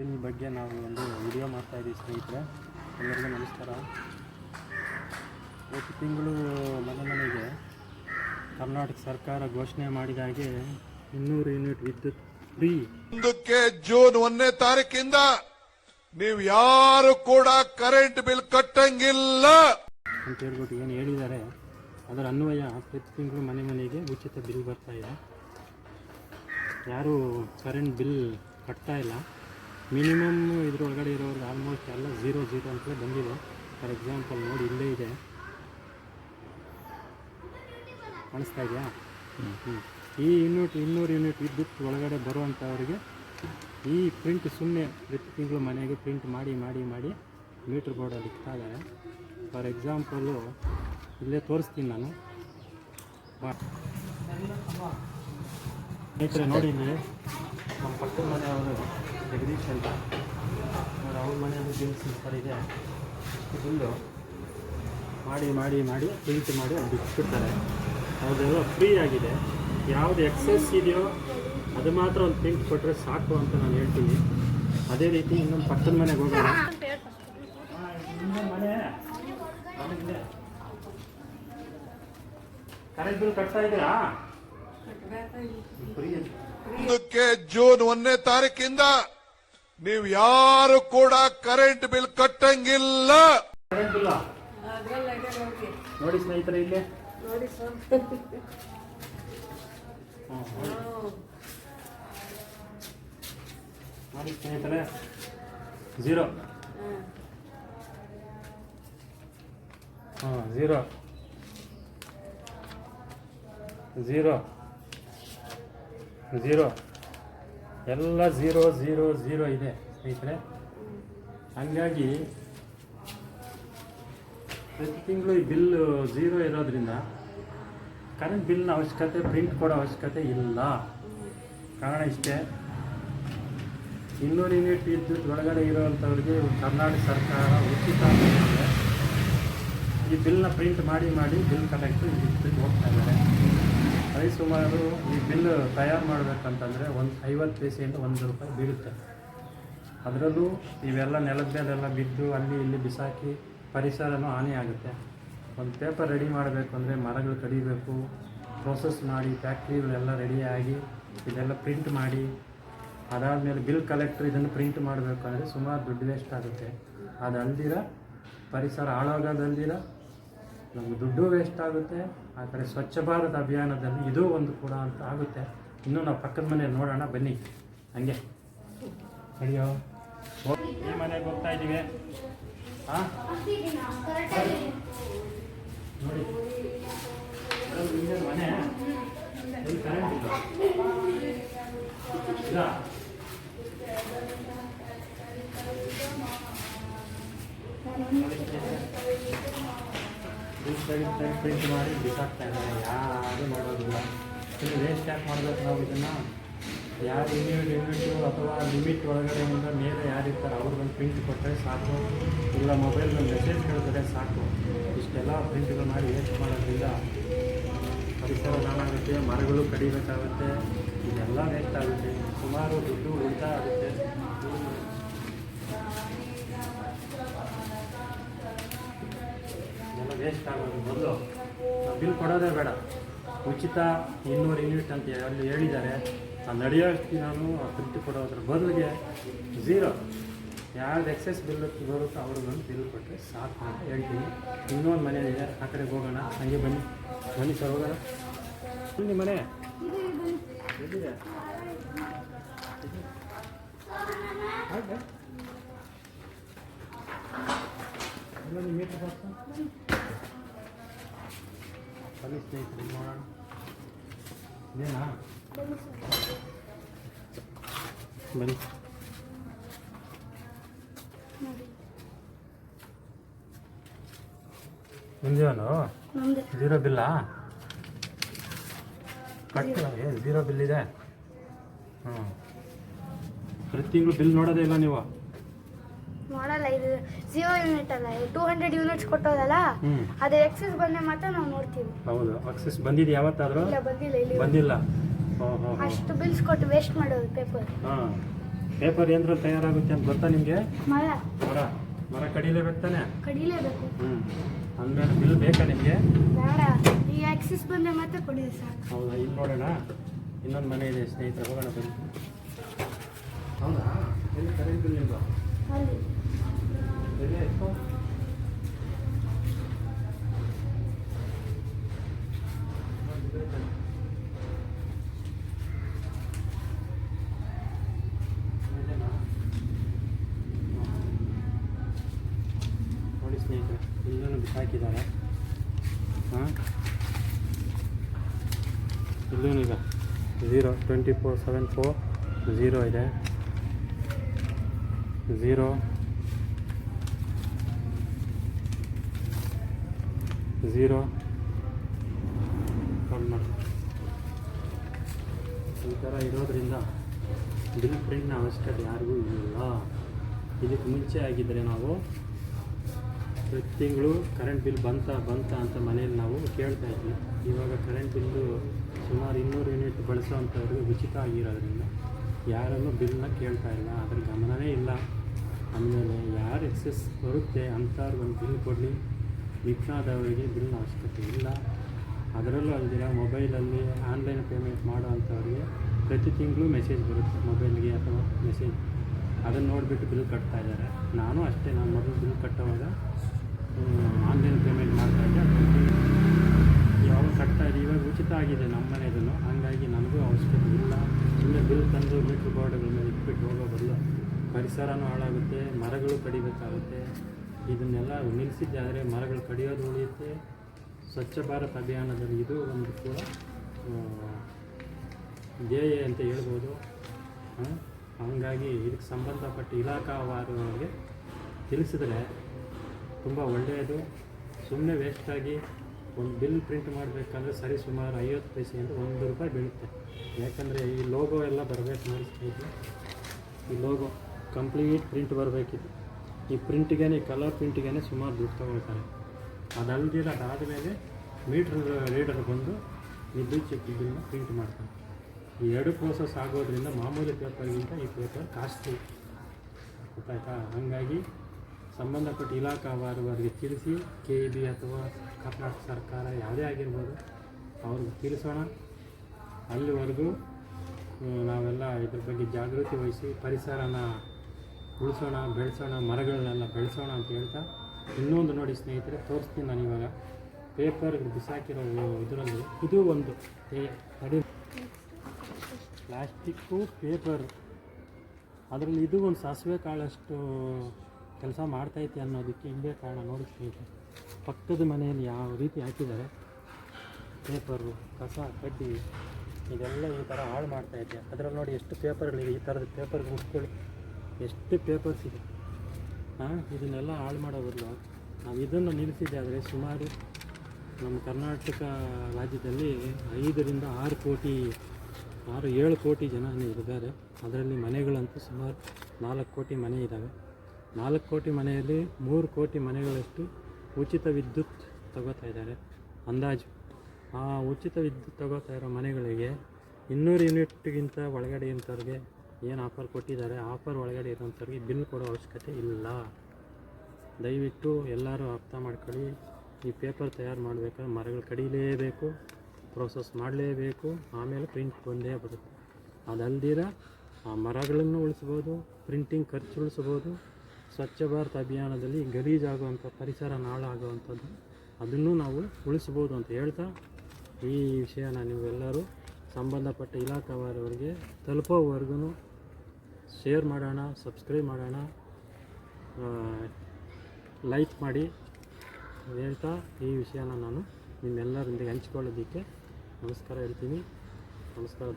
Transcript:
Bill ಬಗ್ಗೆ ನಾವು ಒಂದು ವಿಡಿಯೋ ಮಾಡ್ತಾ ಇದ್ದೀವಿ ಸ್ನೇಹಿತರೆ. ಎಲ್ಲರಿಗೂ ನಮಸ್ಕಾರ. ಪ್ರತಿ ತಿಂಗಳು ಮನೆ ಮನೆಗೆ ಕರ್ನಾಟಕ ಸರ್ಕಾರ ಘೋಷಣೆ ಮಾಡಿದ ಹಾಗೆ ಇನ್ನೂರು ಯೂನಿಟ್ ವಿದ್ಯುತ್ ಫ್ರೀ ಒಂದಕ್ಕೆ ಜೂನ್ ಒಂದನೇ ತಾರೀಕಿಂದ ನೀವು ಯಾರು ಕೂಡ ಕರೆಂಟ್ ಬಿಲ್ ಕಟ್ಟಂಗಿಲ್ಲ. ಅಂತ ಹೇಳ್ಬಿಟ್ಟು ಏನು ಹೇಳಿದ್ದಾರೆ. ಅದರ ಅನ್ವಯ ಪ್ರತಿ ತಿಂಗಳು ಮನೆ ಮನೆಗೆ ಉಚಿತ ಬಿಲ್ ಬರ್ತಾ ಇದೆ. ಯಾರು ಕರೆಂಟ್ ಬಿಲ್ ಕಟ್ತಾ ಇಲ್ಲ. ಮಿನಿಮಮ್ ಇದ್ರೊಳಗಡೆ ಇರೋರ್ಗೆ ಆಲ್ಮೋಸ್ಟ್ ಎಲ್ಲ ಝೀರೋ ಝೀರೋ ಅಂತಲೇ ಬಂದಿದೆ. ಫಾರ್ ಎಕ್ಸಾಂಪಲ್ ನೋಡಿ ಇಲ್ಲೇ ಇದೆ. ಕಾಣಿಸ್ತಾ ಇದೆಯಾ? ಈ ಯೂನಿಟ್ ಇನ್ನೂರು ಯೂನಿಟ್ ವಿದ್ಯುತ್ ಒಳಗಡೆ ಬರುವಂಥವ್ರಿಗೆ ಈ ಪ್ರಿಂಟ್ ಸುಮ್ಮನೆ ಪ್ರತಿ ತಿಂಗಳು ಮನೆಗೆ ಪ್ರಿಂಟ್ ಮಾಡಿ ಮಾಡಿ ಮಾಡಿ ಮೀಟ್ರ್ ಬೋರ್ಡಲ್ಲಿ ಇದ್ದಾರೆ. ಫಾರ್ ಎಕ್ಸಾಂಪಲು ಇಲ್ಲೇ ತೋರಿಸ್ತೀನಿ ನಾನು. ಬಾ. ನೋಡಿ ಇಲ್ಲಿ ನಮ್ಮ ಪಕ್ಕದ ಮನೆಯವರು ಜಗದೀಶ್ ಅಂತ ಅವ್ರ ಅವ್ರ ಮನೆಯಲ್ಲಿ ಜೀನ್ಸ್ ಸೂಪರ್ ಇದೆ ಫುಲ್ಲು ಮಾಡಿ ಮಾಡಿ ಮಾಡಿ ಪ್ರಿಂಟ್ ಮಾಡಿ ಅದು ಬಿಟ್ಬಿಡ್ತಾರೆ. ಅದೆಲ್ಲ ಫ್ರೀ ಆಗಿದೆ. ಯಾವುದು ಎಕ್ಸಸ್ ಇದೆಯೋ ಅದು ಮಾತ್ರ ಒಂದು ಪ್ರಿಂಟ್ ಕೊಟ್ಟರೆ ಸಾಕು ಅಂತ ನಾನು ಹೇಳ್ತೀನಿ. ಅದೇ ರೀತಿ ಇನ್ನೊಂದು ಪಕ್ಕದ ಮನೆಗೆ ಹೋಗೋಣ. ಕರೆಂಟ್ ಬಿಲ್ ಕಟ್ತಾ ಇದ್ದೀರಾ? ಜೂನ್ ಒಂದನೇ ತಾರೀಕಿಂದ ನೀವು ಯಾರು ಕೂಡ ಕರೆಂಟ್ ಬಿಲ್ ಕಟ್ಟಂಗಿಲ್ಲ. ಕರೆಂಟ್ ಇಲ್ಲ ನೋಡಿ ಸ್ನೇಹಿತರೆ ಇಲ್ಲಿ. ನೋಡಿ ಸ್ನೇಹಿತರೆ. ಝೀರೋ ಹಾಂ ಝೀರೋ ಝೀರೋ ಝೀರೋ ಎಲ್ಲ ಝೀರೋ ಝೀರೋ ಝೀರೋ ಇದೆ, ಸ್ನೇಹಿತರೆ. ಹಂಗಾಗಿ ಪ್ರತಿ ತಿಂಗಳು ಈ ಬಿಲ್ ಝೀರೋ ಇರೋದ್ರಿಂದ ಕರೆಂಟ್ ಬಿಲ್ನ ಅವಶ್ಯಕತೆ ಪ್ರಿಂಟ್ ಕೊಡೋ ಅವಶ್ಯಕತೆ ಇಲ್ಲ. ಕಾರಣ ಇಷ್ಟೇ. ಇನ್ನೂರು ಯೂನಿಟ್ ವಿದ್ಯುತ್ ಒಳಗಡೆ ಇರುವಂಥವ್ರಿಗೆ ಕರ್ನಾಟಕ ಸರ್ಕಾರ ಉಚಿತ. ಈ ಬಿಲ್ನ ಪ್ರಿಂಟ್ ಮಾಡಿ ಮಾಡಿ ಬಿಲ್ ಕಲೆಕ್ಟ್ ವಿದ್ಯುತ್ ಹೋಗ್ತಾ ಇದ್ದಾರೆ. ಸುಮಾರು ಈ ಬಿಲ್ ತಯಾರು ಮಾಡಬೇಕಂತಂದರೆ ಒಂದು ಐವತ್ತು ಪೈಸೆಯಿಂದ ಒಂದು ರೂಪಾಯಿ ಬೀಳುತ್ತೆ. ಅದರಲ್ಲೂ ಇವೆಲ್ಲ ನೆಲದ ಮೇಲೆಲ್ಲ ಬಿದ್ದು ಅಲ್ಲಿ ಇಲ್ಲಿ ಬಿಸಾಕಿ ಪರಿಸರನೂ ಹಾನಿಯಾಗುತ್ತೆ ಒಂದು ಪೇಪರ್ ರೆಡಿ ಮಾಡಬೇಕು ಅಂದರೆ ಮರಗಳು ಕಡಿಬೇಕು. ಪ್ರೋಸೆಸ್ ಮಾಡಿ ಫ್ಯಾಕ್ಟ್ರಿಗಳೆಲ್ಲ ರೆಡಿಯಾಗಿ ಇದೆಲ್ಲ ಪ್ರಿಂಟ್ ಮಾಡಿ, ಅದಾದಮೇಲೆ ಬಿಲ್ ಕಲೆಕ್ಟ್ರ್ ಇದನ್ನು ಪ್ರಿಂಟ್ ಮಾಡಬೇಕು ಅಂದರೆ ಸುಮಾರು ದುಡ್ಡು ವೇಸ್ಟ್ ಆಗುತ್ತೆ ಅದು ಅಲ್ದಿರ ಪರಿಸರ ಹಾಳಾಗೋದಲ್ದಿರ ನಮ್ಗೆ ದುಡ್ಡು ವೇಸ್ಟ್ ಆಗುತ್ತೆ, ಆ ಕಡೆ ಸ್ವಚ್ಛ ಭಾರತ್ ಅಭಿಯಾನದಲ್ಲಿ ಇದು ಒಂದು ಕೂಡ ಅಂತ ಆಗುತ್ತೆ. ಇನ್ನೂ ನಾವು ಪಕ್ಕದ ಮನೆ ನೋಡೋಣ, ಬನ್ನಿ. ಹಂಗೆ. ಅಯ್ಯೋ ಈ ಮನೆಗೆ ಹೋಗ್ತಾ ಇದ್ದೀವಿ. ಹಾಂ ನೋಡಿ. ಮನೆ. ಕರೆಂಟ್ ಇಲ್ಲ? ಪ್ರಿಂಟ್ ಮಾಡಿ ಬಿಸಾಕ್ತಾ ಇದ್ದಾರೆ. ಯಾರು ಮಾಡೋದಿಲ್ಲ ಇನ್ನು ವೇಸ್ಟ್ ಯಾಕೆ ಮಾಡಬೇಕು ನಾವು ಇದನ್ನು? ಯಾರು ಇನ್ನೂ ಲಿಮಿಟು ಅಥವಾ ಲಿಮಿಟ್ ಒಳಗಡೆ ಒಳಗಡೆಯಿಂದ ಮೇಲೆ ಯಾರಿರ್ತಾರೆ ಬಂದು ಪ್ರಿಂಟ್ ಕೊಟ್ಟರೆ ಸಾಕು. ಇಲ್ಲ ಮೊಬೈಲ್ ಮೆಸೇಜ್ ಕೇಳಿದ್ರೆ ಸಾಕು. ಇಷ್ಟೆಲ್ಲ ಪ್ರಿಂಟ್ಗಳು ಮಾಡಿ ವೇಸ್ಟ್ ಮಾಡೋದ್ರಿಂದ ಪರಿಸರ ಹಾಳಾಗುತ್ತೆ, ಮರಗಳು ಕಡಿಬೇಕಾಗುತ್ತೆ. ಇದೆಲ್ಲ ವೇಸ್ಟ್ ಆಗುತ್ತೆ. ಸುಮಾರು ದುಡ್ಡು ಉಳಿತಾಯ ಆಗುತ್ತೆ. ವೇಸ್ಟ್ ಆಗೋದು ಮೊದಲು. ಬಿಲ್ ಕೊಡೋದೇ ಬೇಡ. ಉಚಿತ ಇನ್ನೂರು ಯೂನಿಟ್ ಅಂತ ಅಲ್ಲಿ ಹೇಳಿದ್ದಾರೆ. ಆ ನಡೆಯೋಷ್ಟು ನಾನು ಆ ತೃಪ್ತಿ ಕೊಡೋದ್ರ ಬದಲಿಗೆ ಝೀರೋ ಯಾರ್ದು ಎಕ್ಸೆಸ್ ಬಿಲ್ ಬರುತ್ತೋ ಅವ್ರಿಗೊಂದು ಬಿಲ್ ಕೊಟ್ಟರೆ ಸಾಕು ಅಂತ ಹೇಳ್ತೀನಿ. ಇನ್ನೊಂದು ಮನೆ ಇದೆ. ಆ ಕಡೆಗೆ ಹೋಗೋಣ. ಹಂಗೆ ಬನ್ನಿ. ಬನ್ನಿ ಸರ್, ಹೋಗೋಣ. ಬನ್ನಿ ಮನೆ. ಎಲ್ಲಿದೆ ಹಾಗೆ ಎಲ್ಲ ನಿಮ್ಮ ಮೀಟ್ರ್ ಬರ್ತಾ ಬನ್ನಿ ಸ್ನೇಹಿತರೆ ನೋಡೋಣ. ಏನಾ ಬನ್ನಿ. ಮುಂಜಾನು ಜೀರೋ ಝೀರೋ ಬಿಲ್ಲಾ? ಕಟ್ಟಿಲ್ಲ ಏನು ಝೀರೋ ಬಿಲ್ ಇದೆ. ಹ್ಞೂ ಪ್ರತಿ ತಿಂಗಳು ಬಿಲ್ ನೋಡೋದೇ ಇಲ್ಲ ನೀವು. ಇದು ಜಿಯೋ ಯೂನಿಟ್ ಅಲ್ಲ ಟೂ ಹಂಡ್ರೆಡ್ ಯೂನಿಟ್ಸ್ ಕೊಟ್ಟೋದಲ್ಲ ಹ್ಞೂ ಅದು ಎಕ್ಸಸ್ ಬಂದ್ರೆ ಮಾತ್ರ ನಾವು ನೋಡ್ತೀವಿ. ಹೌದು ಅಕ್ಸೆಸ್ ಬಂದಿದೆ ಯಾವತ್ತಾದರೂ? ಇಲ್ಲ ಬಂದಿಲ್ಲ ಇಲ್ಲಿ ಬಂದಿಲ್ಲ. ಹ್ಞೂ ಅಷ್ಟು ಬಿಲ್ಸ್ ಕೊಟ್ಟು ವೇಸ್ಟ್ ಮಾಡೋದು ಪೇಪರ್ ಹಾಂ. ಪೇಪರ್ ಯಂತ್ರ ತಯಾರಾಗುತ್ತೆ ಅಂತ ಗೊತ್ತಾ ನಿಮಗೆ? ಮರ. ಮರ. ಮರ ಕಡಿಲೇಬೇಕು ತಾನೆ? ಕಡಿಲೇಬೇಕು. ಹ್ಞೂ ಅಂದಮೇಲೆ ಬಿಲ್ ಬೇಕಾ ನಿಮಗೆ? ಬೇಡ. ಈ ಎಕ್ಸಸ್ ಬಂದ್ರೆ ಮಾತ್ರ ಕೊಡಿ ಸರ್ ಹೌದಾ? ಇಲ್ಲಿ ನೋಡೋಣ. ಇನ್ನೊಂದು ಮನೆ ಇದೆ ಸ್ನೇಹಿತರೆ ಹೋಗೋಣ ಬನ್ನಿ. ಹೌದಾ? ಎಲ್ಲಿ ಕರೆಂಟ್ ಬಿಲ್ ನಿಮ್ಮದು ಅಲ್ಲಿ. ಸ್ನೇಹಿತರೆ ಬಿಸಾಕಿದ್ದಾರೆ ಹಾಂ ಇಲ್ಲೂ ಈಗ zero twenty four seven four zero ಇದೆ ಝೀರೋ ಝೀರೋ ಕಾಲ್ ಮಾಡಿ ಈ ಥರ ಇರೋದ್ರಿಂದ ಬಿಲ್ ಪ್ರಿಂಟ್ನ ಅವಶ್ಯಕತೆ ಯಾರಿಗೂ ಇಲ್ಲ. ಇದಕ್ಕೆ ಮುಂಚೆ ಆಗಿದ್ದರೆ ನಾವು ಪ್ರತಿ ತಿಂಗಳು ಕರೆಂಟ್ ಬಿಲ್ ಬಂತ ಬಂತ ಅಂತ ಮನೇಲಿ ನಾವು ಕೇಳ್ತಾ ಇದ್ವಿ. ಇವಾಗ ಕರೆಂಟ್ ಬಿಲ್ಲು ಸುಮಾರು ಇನ್ನೂರು ಯೂನಿಟ್ ಬಳಸೋವಂಥವ್ರಿಗೆ ಉಚಿತ ಆಗಿರೋದ್ರಿಂದ ಯಾರನ್ನು ಬಿಲ್ನ ಕೇಳ್ತಾ ಇಲ್ಲ. ಅದ್ರ ಗಮನವೇ ಇಲ್ಲ. ಆಮೇಲೆ ಯಾರು ಎಕ್ಸೆಸ್ ಬರುತ್ತೆ ಅಂಥವ್ರಿಗೆ ಒಂದು ಬಿಲ್ ಕೊಡಲಿ ವಿಘ್ನಾದವರಿಗೆ ಬಿಲ್ನ ಅವಶ್ಯಕತೆ ಇಲ್ಲ. ಅದರಲ್ಲೂ ಅಲ್ದಿರ ಮೊಬೈಲಲ್ಲಿ ಆನ್ಲೈನ್ ಪೇಮೆಂಟ್ ಮಾಡುವಂಥವ್ರಿಗೆ ಪ್ರತಿ ತಿಂಗಳು ಮೆಸೇಜ್ ಬರುತ್ತೆ, ಮೊಬೈಲ್ಗೆ ಅಥವಾ ಮೆಸೇಜ್. ಅದನ್ನು ನೋಡಿಬಿಟ್ಟು ಬಿಲ್ ಕಟ್ತಾ ಇದ್ದಾರೆ. ನಾನು ಅಷ್ಟೇ, ನಾನು ಮೊದಲು ಬಿಲ್ ಕಟ್ಟುವಾಗ ಆನ್ಲೈನ್ ಪೇಮೆಂಟ್ ಮಾಡ್ತಾ ಇದ್ದೆ. ಯಾವಾಗ ಕಟ್ತಾ ಇದೆ ಇವಾಗ ಉಚಿತ ಆಗಿದೆ ನಮ್ಮ ಮನೆಯದನ್ನು ಹಾಗಾಗಿ ನನಗೂ ಅವಶ್ಯಕತೆ ಇಲ್ಲ. ಸುಮ್ಮನೆ ಬಿಲ್ ತಂದು ಮೀಟ್ರ್ ಬೋರ್ಡ್ಗಳ ಮೇಲೆ ಇಟ್ಬಿಟ್ಟು ಹೋಗೋ ಬದಲು ಪರಿಸರನೂ ಹಾಳಾಗುತ್ತೆ, ಮರಗಳು ಕಡಿಬೇಕಾಗುತ್ತೆ. ಇದನ್ನೆಲ್ಲ ನಿಲ್ಲಿಸಿದ್ದಾದರೆ ಮರಗಳು ಕಡಿಯೋದು ಉಳಿಯುತ್ತೆ. ಸ್ವಚ್ಛ ಭಾರತ್ ಅಭಿಯಾನದಲ್ಲಿ ಇದು ಒಂದು ಕೂಡ ಧ್ಯೇಯ ಅಂತ ಹೇಳ್ಬೋದು. ಹಾಗಾಗಿ ಇದಕ್ಕೆ ಸಂಬಂಧಪಟ್ಟ ಇಲಾಖಾವಾರಗಳಿಗೆ ತಿಳಿಸಿದ್ರೆ ತುಂಬ ಒಳ್ಳೆಯದು. ಸುಮ್ಮನೆ ವೇಸ್ಟಾಗಿ ಒಂದು ಬಿಲ್ ಪ್ರಿಂಟ್ ಮಾಡಬೇಕಂದ್ರೆ ಸರಿ ಸುಮಾರು ಐವತ್ತು ಪೈಸೆಯಿಂದ ಒಂದು ರೂಪಾಯಿ ಬೀಳುತ್ತೆ. ಯಾಕಂದರೆ ಈ ಲೋಗೋ ಎಲ್ಲ ಬರಬೇಕು ಸ್ನೇಹಿತರೆ ಈ ಲೋಗೋ ಕಂಪ್ಲೀಟ್ ಪ್ರಿಂಟ್ ಬರಬೇಕಿತ್ತು. ಈ ಪ್ರಿಂಟಿಗೆ ಕಲರ್ ಪ್ರಿಂಟಿಗೆ ಸುಮಾರು ದುಡ್ಡು ತಗೊಳ್ತಾರೆ. ಅದಲ್ದಿರ ಅದಾದಮೇಲೆ ಮೀಟ್ರ್ ರೀಡರ್ ಬಂದು ವಿದ್ಯುತ್ ಚೆಕ್ ಪ್ರಿಂಟ್ ಮಾಡ್ತಾರೆ. ಈ ಎರಡು ಪ್ರೋಸೆಸ್ ಆಗೋದ್ರಿಂದ ಮಾಮೂಲಿ ಪೇಪರ್ಗಿಂತ ಈ ಪೇಪರ್ ಕಾಸ್ಟ್ಲಿ. ಗೊತ್ತಾಯ್ತಾ? ಹಾಗಾಗಿ ಸಂಬಂಧಪಟ್ಟ ಇಲಾಖಾವಾರವರಿಗೆ ತಿಳಿಸಿ, ಕೆ ಬಿ ಅಥವಾ ಕರ್ನಾಟಕ ಸರ್ಕಾರ ಯಾವುದೇ ಆಗಿರ್ಬೋದು ಅವ್ರಿಗೆ ತಿಳಿಸೋಣ. ಅಲ್ಲಿವರೆಗೂ ನಾವೆಲ್ಲ ಇದ್ರ ಬಗ್ಗೆ ಜಾಗೃತಿ ವಹಿಸಿ ಪರಿಸರನ ಉಳಿಸೋಣ, ಬೆಳೆಸೋಣ, ಮರಗಳನ್ನೆಲ್ಲ ಬೆಳೆಸೋಣ ಅಂತ ಹೇಳ್ತಾ ಇನ್ನೊಂದು ನೋಡಿ ಸ್ನೇಹಿತರೆ, ತೋರಿಸ್ತೀನಿ ನಾನು ಇವಾಗ. ಪೇಪರ್ ಬಿಸಾಕಿರೋ ಇದರಲ್ಲಿ ಇದು ಒಂದು. ತಡಿ ಪ್ಲಾಸ್ಟಿಕ್ಕು, ಪೇಪರ್. ಅದರಲ್ಲಿ ಇದು ಒಂದು ಸಾಸಿವೆ ಕಾಳಷ್ಟು ಕೆಲಸ ಮಾಡ್ತೈತೆ ಅನ್ನೋದಕ್ಕೆ ಹಿಂದೆ ಕಾರಣ ನೋಡಿ ಸ್ನೇಹಿತರೆ. ಪಕ್ಕದ ಮನೆಯಲ್ಲಿ ಯಾವ ರೀತಿ ಹಾಕಿದ್ದಾರೆ? ಪೇಪರು, ಕಸ, ಕಡ್ಡಿ, ಇದೆಲ್ಲ ಈ ಥರ ಹಾಳು ಮಾಡ್ತಾಯಿದೆ ಅದರಲ್ಲಿ ನೋಡಿ ಎಷ್ಟು ಪೇಪರ್ಗಳಿವೆ? ಈ ಥರದ ಪೇಪರ್ಗೆ ಮುಟ್ಕೊಳ್ಳಿ ಎಷ್ಟು ಪೇಪರ್ಸ್ ಇದೆ. ಹಾಂ ಇದನ್ನೆಲ್ಲ ಹಾಳು ಮಾಡೋ ಬದಲು ನಾವು ಇದನ್ನು ನಿಲ್ಲಿಸಿದೆ ಆದರೆ ಸುಮಾರು ನಮ್ಮ ಕರ್ನಾಟಕ ರಾಜ್ಯದಲ್ಲಿ ಐದರಿಂದ ಆರು ಕೋಟಿ, ಆರು ಏಳು ಕೋಟಿ ಜನ ಇದ್ದಾರೆ. ಅದರಲ್ಲಿ ಮನೆಗಳಂತೂ ಸುಮಾರು ನಾಲ್ಕು ಕೋಟಿ ಮನೆ ಇದ್ದಾವೆ ನಾಲ್ಕು ಕೋಟಿ ಮನೆಯಲ್ಲಿ ಮೂರು ಕೋಟಿ ಮನೆಗಳಷ್ಟು ಉಚಿತ ವಿದ್ಯುತ್ ತಗೋತಾ ಇದ್ದಾರೆ. ಅಂದಾಜು, ಆ ಉಚಿತ ವಿದ್ಯುತ್ ತಗೋತಾ ಇರೋ ಮನೆಗಳಿಗೆ ಇನ್ನೂರು ಯೂನಿಟ್ಗಿಂತ ಒಳಗಡೆ ಇರೋಂಥವ್ರಿಗೆ ಏನು ಆಫರ್ ಕೊಟ್ಟಿದ್ದಾರೆ? ಆಫರ್ ಒಳಗಡೆ ಇರೋಂಥವ್ರಿಗೆ ಬಿಲ್ ಕೊಡೋ ಅವಶ್ಯಕತೆ ಇಲ್ಲ. ದಯವಿಟ್ಟು ಎಲ್ಲರೂ ಅರ್ಥ ಮಾಡ್ಕೊಳ್ಳಿ. ಈ ಪೇಪರ್ ತಯಾರು ಮಾಡಬೇಕಾದ್ರೆ ಮರಗಳು ಕಡಿಲೇಬೇಕು ಪ್ರೋಸೆಸ್ ಮಾಡಲೇಬೇಕು, ಆಮೇಲೆ ಪ್ರಿಂಟ್ ಬಂದೇ ಬರುತ್ತೆ. ಅದಲ್ದಿರ ಆ ಮರಗಳನ್ನು ಉಳಿಸ್ಬೋದು ಪ್ರಿಂಟಿಂಗ್ ಖರ್ಚು ಉಳಿಸ್ಬೋದು, ಸ್ವಚ್ಛ ಭಾರತ ಅಭಿಯಾನದಲ್ಲಿ ಗಲೀಜಾಗುವಂಥ ಪರಿಸರ ನಾಳಾಗುವಂಥದ್ದು ಅದನ್ನು ನಾವು ಉಳಿಸ್ಬೋದು ಅಂತ ಹೇಳ್ತಾ ಈ ವಿಷಯನ ನೀವೆಲ್ಲರೂ ಸಂಬಂಧಪಟ್ಟ ಇಲಾಖಾವಾರವರಿಗೆ ತಲುಪೋವರೆಗೂ ಶೇರ್ ಮಾಡೋಣ, ಸಬ್ಸ್ಕ್ರೈಬ್ ಮಾಡೋಣ ಲೈಕ್ ಮಾಡಿ. ಹೇಳ್ತಾ ಈ ವಿಷಯನ ನಾನು ನಿಮ್ಮೆಲ್ಲರೊಂದಿಗೆ ಹಂಚ್ಕೊಳ್ಳೋದಕ್ಕೆ ನಮಸ್ಕಾರ ಹೇಳ್ತೀನಿ. ನಮಸ್ಕಾರ.